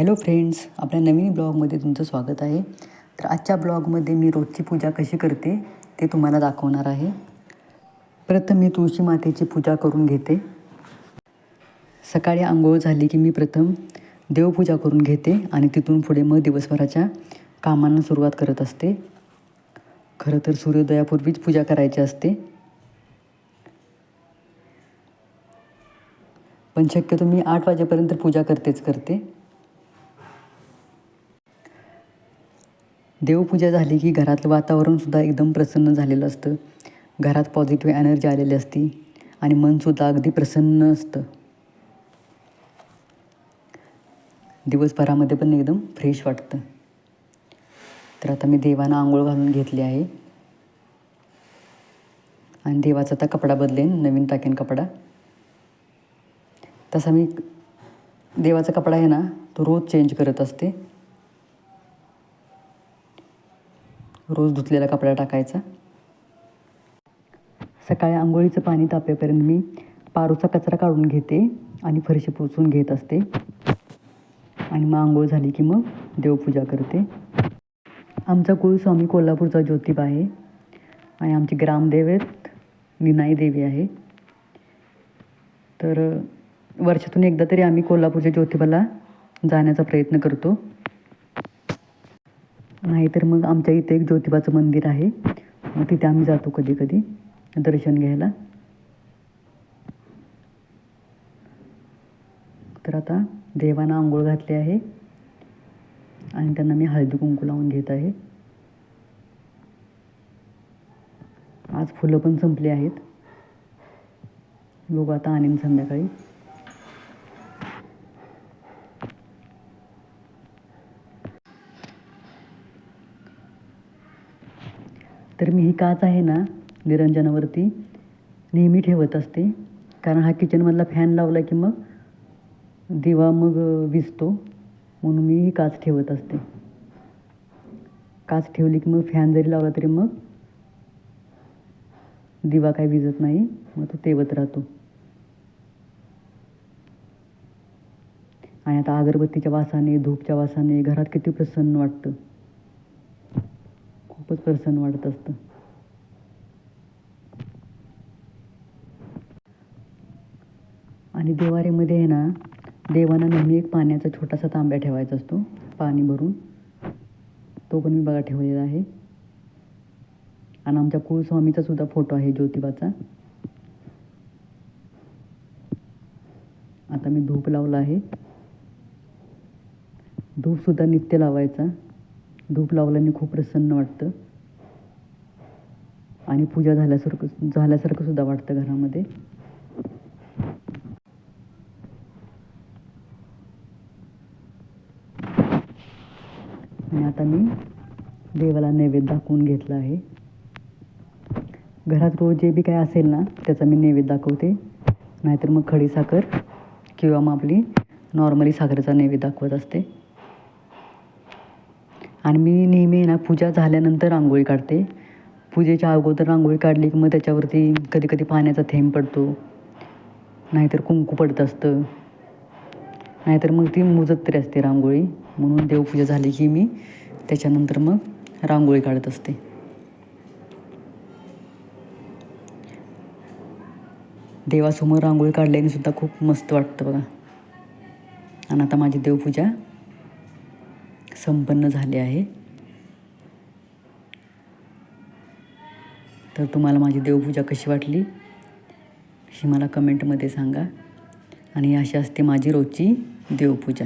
Hello friends आपल्या नवीन ब्लॉगमध्ये तुमचं स्वागत आहे. तर आजच्या ब्लॉगमध्ये मी रोजची पूजा कशी करते ते तुम्हाला दाखवणार आहे. प्रथम मी तुळशी मातेची पूजा करून घेते. सकाळी आंघोळ झाली की मी प्रथम देवपूजा करून घेते आणि तिथून पुढे मग दिवसभराच्या कामांना सुरुवात करत असते. खरं तर सूर्योदयापूर्वीच पूजा करायची असते. पण शक्यतो मी आठ वाजेपर्यंत पूजा करतेच करते. देवपूजा झाली की घरातलं वातावरणसुद्धा एकदम प्रसन्न झालेलं असतं. घरात पॉझिटिव्ह एनर्जी आलेली असती आणि मनसुद्धा अगदी प्रसन्न असतं. दिवसभरामध्ये पण एकदम फ्रेश वाटतं. तर आता मी देवानं आंघोळ घालून घेतली आहे. आणि देवाचा आता कपडा बदलेन नवीन टाकेन कपडा. तसा मी देवाचा कपडा आहे ना तो रोज चेंज करत असते. रोज धुतलेला कपडा टाकायचा. सकाळी आंघोळीचं पाणी तापेपर्यंत मी पारूचा कचरा काढून घेते आणि फरशी पुसून घेत असते. आणि मग आंघोळ झाली की मग देवपूजा करते. आमचा कुळस्वामी कोल्हापूरचा ज्योतिबा आहे. आणि आमची ग्रामदेवेत निनाई देवी आहे. तर वर्षातून एकदा तरी आम्ही कोल्हापूरच्या ज्योतिबाला जाण्याचा प्रयत्न करतो. नाहीतर मग आमच्या इथे एक ज्योतिबाचं मंदिर आहे. तिथे आम्ही जातो कधी कधी दर्शन घ्यायला. तर आता देवांना आंघोळ घातली आहे. आणि त्यांना मी हळदी कुंकू लावून घेत आहे. आज फुलं पण संपली आहेत. बघू आता आणीन संध्याकाळी. तर मी ही काच आहे ना निरंजनावरती नेहमी ठेवत असते. कारण हा किचनमधला फॅन लावला की मग दिवा मग विजतो. म्हणून मी ही काच ठेवत असते. काच ठेवली की मग फॅन जरी लावला तरी मग दिवा काही विजत नाही. मग तो तेवत राहतो. आणि आता अगरबत्तीच्या वासाने धूपच्या वासाने घरात किती प्रसन्न वाटतं. खूपच प्रसन्न वाटत असतं. आणि देवारेमध्ये आहे ना देवांना नेहमी एक पाण्याचा छोटासा तांब्या ठेवायचा असतो पाणी भरून. तो पण मी बघा ठेवलेला आहे. आणि आमच्या कुलस्वामीचा सुद्धा फोटो आहे ज्योतिबाचा. आता मी धूप लावला आहे. धूपसुद्धा नित्य लावायचा. धूप लावल्याने खूप प्रसन्न वाटतं. आणि पूजा झाल्यासारखं झाल्यासारखं सुद्धा वाटतं घरामध्ये. आणि आता मी देवाला नैवेद्य दाखवून घेतला आहे. घरात रोज जे बी काय असेल ना त्याचा मी नैवेद्य दाखवते. नाहीतर मग खडी साखर किंवा मग आपली नॉर्मली साखरेचा नैवेद्य दाखवत असते. आणि मी नेहमी ना पूजा झाल्यानंतर रांगोळी काढते. पूजेच्या अगोदर रांगोळी काढली की मग त्याच्यावरती कधी कधी पाण्याचा थेंब पडतो. नाहीतर कुंकू पडत असतं. नाहीतर मग ती मुजत तरी असते रांगोळी. म्हणून देवपूजा झाली की मी त्याच्यानंतर मग रांगोळी काढत असते. देवासमोर रांगोळी काढल्याने सुद्धा खूप मस्त वाटतं बघा. आणि आता माझी देवपूजा संपन्न झाले आहे तर तुम्हाला माझी देवपूजा कशी वाटली ही मला कमेंटमध्ये सांगा. आणि अशी असते माझी रोजची देवपूजा.